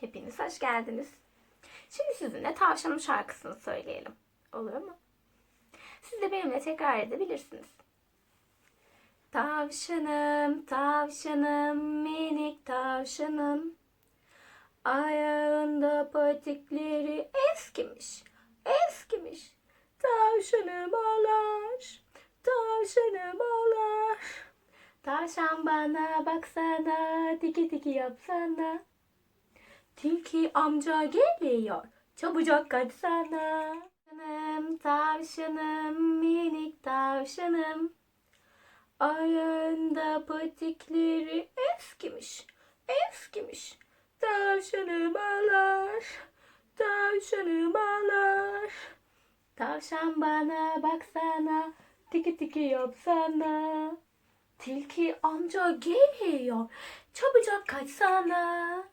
Hepiniz hoş geldiniz. Şimdi sizinle tavşanım şarkısını söyleyelim. Olur mu? Siz de benimle tekrar edebilirsiniz. Tavşanım, tavşanım, minik tavşanım. Ayağında patikleri eskimiş, eskimiş. Tavşanım ağlar, tavşanım ağlar. Tavşan bana baksana, tiki tiki yapsana. Tilki amca geliyor, çabucak kaçsana. Tavşanım, tavşanım, minik tavşanım. Ayağında patikleri eskimiş, eskimiş. Tavşanım ağlar, tavşanım ağlar. Tavşan bana baksana, tiki tiki yapsana. Tilki amca geliyor, çabucak kaçsana.